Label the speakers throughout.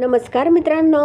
Speaker 1: नमस्कार मित्रांनो.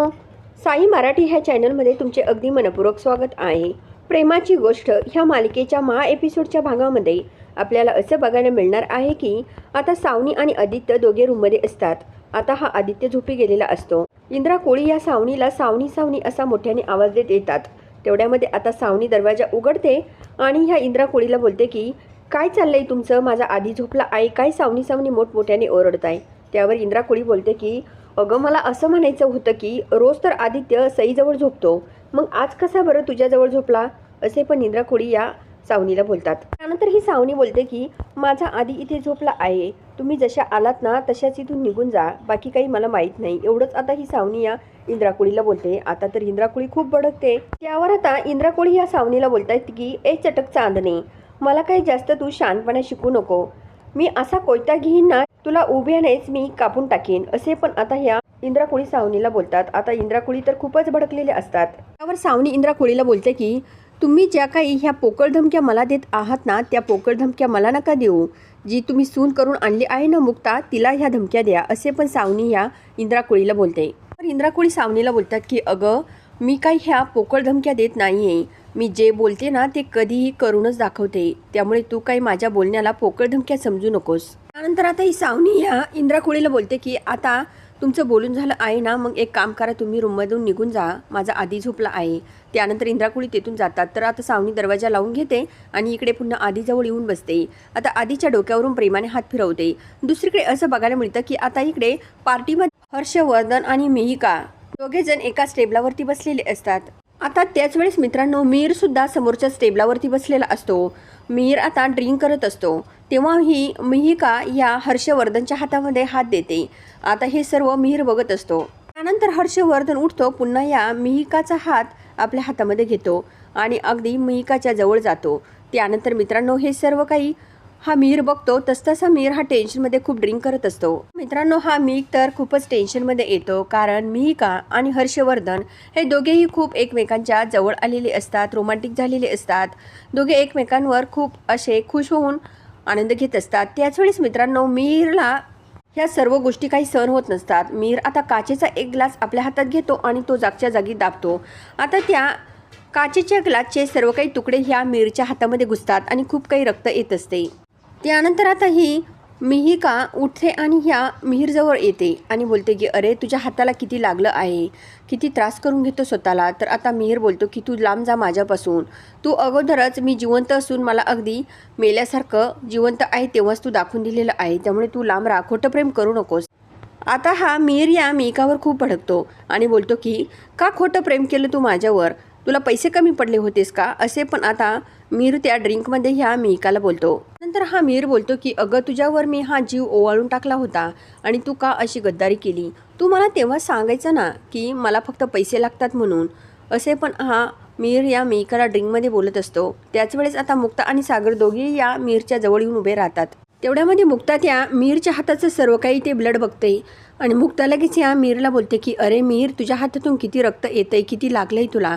Speaker 1: साई मराठी ह्या चॅनलमध्ये तुमचे अगदी मनपूर्वक स्वागत आहे. प्रेमाची गोष्ट ह्या मालिकेच्या महा एपिसोडच्या भागामध्ये आपल्याला असं बघायला मिळणार आहे की आता सावनी आणि आदित्य दोघे रूममध्ये असतात. आता हा आदित्य झोपी गेलेला असतो. इंद्रा कोळी या सावनीला सावनी सावनी असा मोठ्याने आवाज देत येतात. तेवढ्यामध्ये आता सावनी दरवाजा उघडते आणि ह्या इंद्रा कोळीला बोलते की काय चाललंय तुमचं? माझा आधी झोपला आई काय सावनी सावनी मोठमोठ्याने ओरडत आहे त्यावर इंद्रा कोळी बोलते की अगं मला असं म्हणायचं होतं की रोज तर आदित्य सईजवळ झोपतो. मग आज कसा बरं तुझ्याजवळ झोपला? असे पण इंद्रा कोळी या सावनीला बोलतात. त्यानंतर ही सावनी बोलते की माझा आधी इथे झोपला आहे. तुम्ही जशा आलात ना तशाच इथून निघून जा. बाकी काही मला माहीत नाही. एवढंच आता ही सावनी या इंद्राकोळीला बोलते. आता तर इंद्राकोळी खूप भडकते. त्यावर आता इंद्राकोळी या सावनीला बोलतायत की ए चटक चांदणे मला काही जास्त तू शानपणा शिकू नको. मी असा कोयता घेईन ना तुला उभ्यानेच मी कापून टाकेन असे पण आता ह्या इंद्राकोळी सावनीला बोलतात. आता इंद्राकोळी तर खूपच भडकलेले असतात. त्यावर सावनी इंद्राकुळीला बोलते की तुम्ही ज्या काही ह्या पोकळ धमक्या मला देत आहात ना त्या पोकळ धमक्या मला नका देऊ. जी तुम्ही सून करून आणली आहे ना मुक्ता तिला ह्या धमक्या द्या असे पण सावनी ह्या इंद्राकुळीला बोलते. तर इंद्राकोळी सावनीला बोलतात की अगं मी काही ह्या पोकळ धमक्या देत नाही आहे मी जे बोलते ना ते कधीही करूनच दाखवते. त्यामुळे तू काही माझ्या बोलण्याला पोकळ धमक्या समजू नकोस. त्यानंतर आता ही सावनी ह्या इंद्राकोळीला बोलते की आता तुमचं बोलून झालं आहे ना मग एक काम करा तुम्ही रूममधून निघून जा. माझा आधी झोपला आहे. त्यानंतर इंद्राकुळी तेथून जातात. तर आता सावनी दरवाजा लावून घेते आणि इकडे पुन्हा आधीजवळ येऊन बसते. आता आधीच्या डोक्यावरून प्रेमाने हात फिरवते. दुसरीकडे असं बघायला मिळतं की आता इकडे पार्टीमध्ये हर्षवर्धन आणि मिहिका दोघेजण एका एकाच टेबलावरती बसलेले असतात. आता त्याच वेळेस मित्रांनो मीरसुद्धा समोरच्या टेबलावरती बसलेला असतो. मीर आता ड्रिंक करत असतो. तेव्हा ही मिहिका या हर्षवर्धनच्या हातामध्ये हात देते. आता हे सर्व मिहीर बघत असतो. त्यानंतर हर्षवर्धन उठतो पुन्हा या मिहिकाचा हात आपल्या हातामध्ये घेतो आणि अगदी मिहिकाच्या जवळ जातो. त्यानंतर मित्रांनो हे सर्व काही हा मीर बघतो तसतसा मीर हा टेन्शनमध्ये खूप ड्रिंक करत असतो. मित्रांनो हा मी तर खूपच टेन्शनमध्ये येतो कारण मिहिका आणि हर्षवर्धन हे दोघेही खूप एकमेकांच्या जवळ आलेले असतात रोमांटिक झालेले असतात. दोघे एकमेकांवर खूप असे खुश होऊन आनंद घेत असतात. त्याचवेळेस मित्रांनो मीरला ह्या सर्व गोष्टी काही सहन होत नसतात. मीर आता काचेचा एक ग्लास आपल्या हातात घेतो आणि तो जागच्या जागी दाबतो. आता त्या काचेच्या ग्लासचे सर्व काही तुकडे ह्या मीरच्या हातामध्ये घुसतात आणि खूप काही रक्त येत असते. त्यानंतर आता ही मिहिका उठते आणि ह्या मिहीरजवळ येते आणि बोलते की अरे तुझ्या हाताला किती लागलं आहे? किती त्रास करून घेतो स्वतःला? तर आता मिहीर बोलतो की तू लांब जा माझ्यापासून. तू अगोदरच मी जिवंत असून मला अगदी मेल्यासारखं जिवंत आहे तेव्हाच तू दाखवून दिलेलं आहे. त्यामुळे तू लांब राहा. खोटं प्रेम करू नकोस. आता हा मिहीर या मिहिकावर खूप भडकतो आणि बोलतो की का खोटं प्रेम केलं तू माझ्यावर? तुला पैसे कमी पडले होतेस का? असे पण आता मीर त्या ड्रिंकमध्ये ह्या मिहिकाला बोलतो. नंतर हा मीर बोलतो की अगं तुझ्यावर मी हा जीव ओवाळून टाकला होता आणि तू का अशी गद्दारी केली? तू मला तेव्हा सांगायचं ना की मला फक्त पैसे लागतात म्हणून. असे पण हा मीर या मिहिकाला ड्रिंकमध्ये बोलत असतो. त्याच वेळेस आता मुक्ता आणि सागर दोघे या मीरच्या जवळ येऊन उभे राहतात. तेवढ्यामध्ये मुक्ता त्या मीरच्या हाताचं सर्व काही ते ब्लड बघते आणि मुक्ता लगेच या मीरला बोलते की अरे मीर तुझ्या हातातून किती रक्त येतंय किती लागलंय तुला?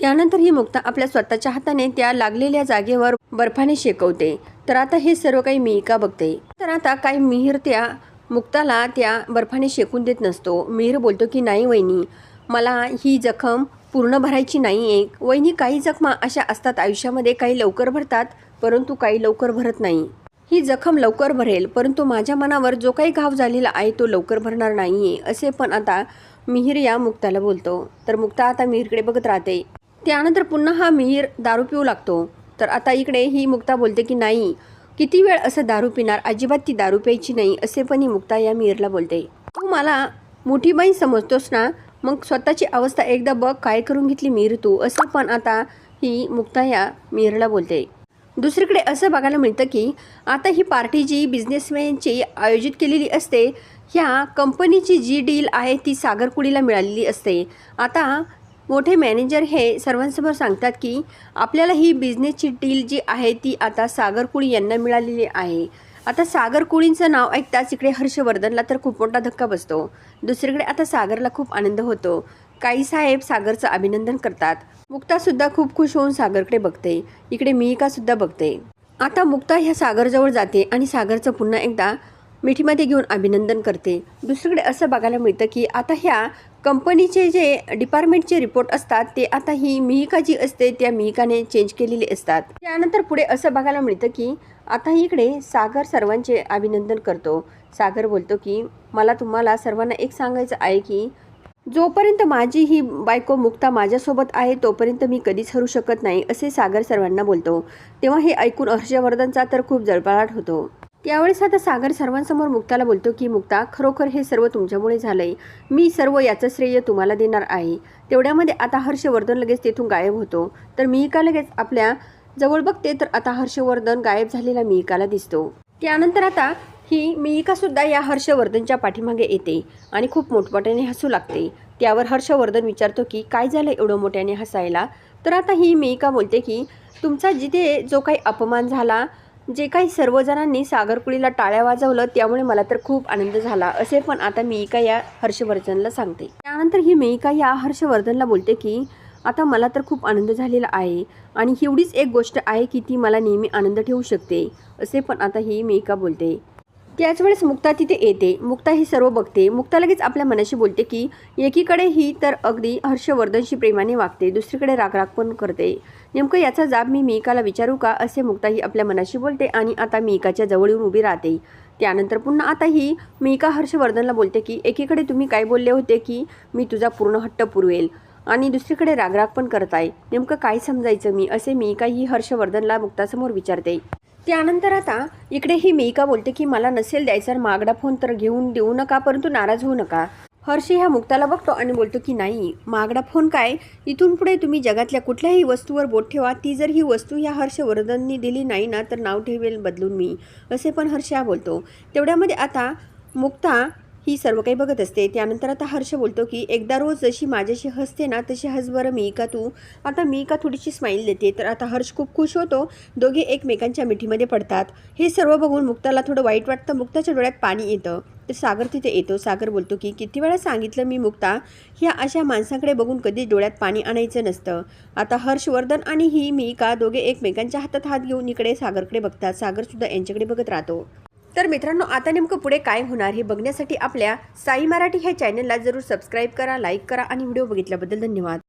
Speaker 1: त्यानंतर ही मुक्ता आपल्या स्वतःच्या हाताने त्या लागलेल्या जागेवर बर्फाने शेकवते. तर आता हे सर्व काही मिहिका बघते? तर आता काही मिहीर त्या मुक्ताला त्या बर्फाने शेकून देत नसतो. मिहीर बोलतो की नाही वहिनी मला ही जखम पूर्ण भरायची नाही आहे वहिनी काही जखमा अशा असतात आयुष्यामध्ये काही लवकर भरतात परंतु काही लवकर भरत नाही. ही जखम लवकर भरेल परंतु माझ्या मनावर जो काही घाव झालेला आहे तो लवकर भरणार नाही आहे असे पण आता मिहीर या मुक्ताला बोलतो. तर मुक्ता आता मिहीरकडे बघत राहते. त्यानंतर पुन्हा हा मिहीर दारू पिऊ लागतो. तर आता इकडे ही मुक्ता बोलते की नाही किती वेळ असं दारू पिणार? अजिबात ती दारू प्यायची नाही असे पण ही मुक्ता या मिहीरला बोलते. तू मला मोठी बाई समजतोस ना? मग स्वतःची अवस्था एकदा बघ काय करून घेतली मिहीर तू? असं पण आता ही मुक्ता या मिहीरला बोलते. दुसरीकडे असं बघायला मिळतं की आता ही पार्टी जी बिझनेसमॅनची आयोजित केलेली असते ह्या कंपनीची जी डील आहे ती सागरकुडीला मिळालेली असते. आता मोठे मॅनेजर हे सर्वांसमोर सांगतात की आपल्याला ही बिझनेसची डील जी आहे ती आता सागरकुळी यांना मिळालेली आहे. आता सागर कुळींचं नाव ऐकताच इकडे हर्षवर्धनला तर खूप मोठा धक्का बसतो. दुसरीकडे आता सागरला खूप आनंद होतो. काही साहेब सागरचं अभिनंदन करतात. मुक्तासुद्धा खूप खुश होऊन सागरकडे बघते. इकडे मिहिकासुद्धा बघते. आता मुक्ता ह्या सागरजवळ जाते आणि सागरचं पुन्हा एकदा मिठीमध्ये घेऊन अभिनंदन करते. दुसरीकडे असं बघायला मिळतं की आता ह्या कंपनीचे जे डिपार्टमेंटचे रिपोर्ट असतात ते आता ही मिहिका जी असते त्या मिहिकाने चेंज केलेले असतात. त्यानंतर पुढे असं बघायला मिळतं की आता इकडे सागर सर्वांचे अभिनंदन करतो. सागर बोलतो की मला तुम्हाला सर्वांना एक सांगायचं आहे की जोपर्यंत माझी ही बायको मुक्ता माझ्यासोबत आहे तोपर्यंत मी कधीच हरू शकत नाही असे सागर सर्वांना बोलतो. तेव्हा हे ऐकून हर्षवर्धनचा तर खूप जळफळाट होतो. त्यावेळेस आता सागर सर्वांसमोर मुक्ताला बोलतो की मुक्ता खरोखर हे सर्व तुमच्यामुळे झालंय. मी सर्व याचं श्रेय तुम्हाला देणार आहे. तेवढ्यामध्ये आता हर्षवर्धन लगेच तेथून गायब होतो. तर मिहिका लगेच आपल्या जवळ बघते तर आता हर्षवर्धन गायब झालेला मिहिकाला दिसतो. त्यानंतर आता ही मिहिका सुद्धा या हर्षवर्धनच्या पाठीमागे येते आणि खूप मोठमोठ्याने हसू लागते. त्यावर हर्षवर्धन विचारतो की काय झालं एवढं मोठ्याने हसायला? तर आता ही मिहिका बोलते की तुमचा जिथे जो काही अपमान झाला जे काही सर्वजणांनी सागरकुळीला टाळ्या वाजवलं त्यामुळे मला तर खूप आनंद झाला. असे पण आता मेहिका या हर्षवर्धनला सांगते. त्यानंतर ही मेहिका या हर्षवर्धनला बोलते की आता मला तर खूप आनंद झालेला आहे आणि एवढीच एक गोष्ट आहे की ती मला नेहमी आनंद ठेवू शकते असे पण आता ही मेहिका बोलते. त्याच वेळेस मुक्ता तिथे येते. मुक्ता ही सर्व बघते. मुक्ता लगेच आपल्या मनाशी बोलते की एकीकडे ही तर अगदी हर्षवर्धनशी प्रेमाने वागते दुसरीकडे रागराग पण करते. नेमकं याचा जाब मी मिहिकाला विचारू का असे मुक्ता ही आपल्या मनाशी बोलते आणि आता मिहिकाच्या जवळ येऊन उभी राहते. त्यानंतर पुन्हा आता ही मिहिका हर्षवर्धनला बोलते की एकीकडे तुम्ही काय बोलले होते की मी तुझा पूर्ण हट्ट पुरवेल आणि दुसरीकडे रागराग पण करताय. नेमकं काय समजायचं मी असे मी ही हर्षवर्धनला मुक्तासमोर विचारते. त्यानंतर आता इकडे ही मिहिका बोलते की मला नसेल द्यायचा मागडा फोन तर घेऊन देऊ नका परंतु नाराज होऊ नका. हर्षी ह्या मुक्ताला बघतो आणि बोलतो की नाही मागडा फोन काय? इथून पुढे तुम्ही जगातल्या कुठल्याही वस्तूवर बोट ठेवा. ती जर ही वस्तू ह्या हर्षवर्धननी दिली नाही ना तर नाव ठेवेल बदलून मी. असे पण हर्ष बोलतो. तेवढ्यामध्ये आता मुक्ता ही सर्व काही बघत असते. त्यानंतर आता हर्ष बोलतो की एकदा रोज जशी माझ्याशी हसते ना तशी हस बरं मी का तू? आता मी का थोडीशी स्माईल देते? तर आता हर्ष खूप खुश होतो. दोघे एकमेकांच्या मिठीमध्ये पडतात. हे सर्व बघून मुक्ताला थोडं वाईट वाटतं. मुक्ताच्या डोळ्यात पाणी येतं. तर सागर तिथे येतो. सागर बोलतो की किती वेळा सांगितलं मी मुक्ता? ह्या अशा माणसाकडे बघून कधीच डोळ्यात पाणी आणायचं नसतं. आता हर्षवर्धन आणि ही मी का दोघे एकमेकांच्या हातात हात घेऊन इकडे सागरकडे बघतात. सागरसुद्धा यांच्याकडे बघत राहतो. तर मित्रांनो आता नेमकं पुढे काय होणार हे बघण्यासाठी आपल्या साई मराठी ह्या चॅनलला जरूर सबस्क्राईब करा लाईक करा आणि व्हिडिओ बघितल्याबद्दल धन्यवाद.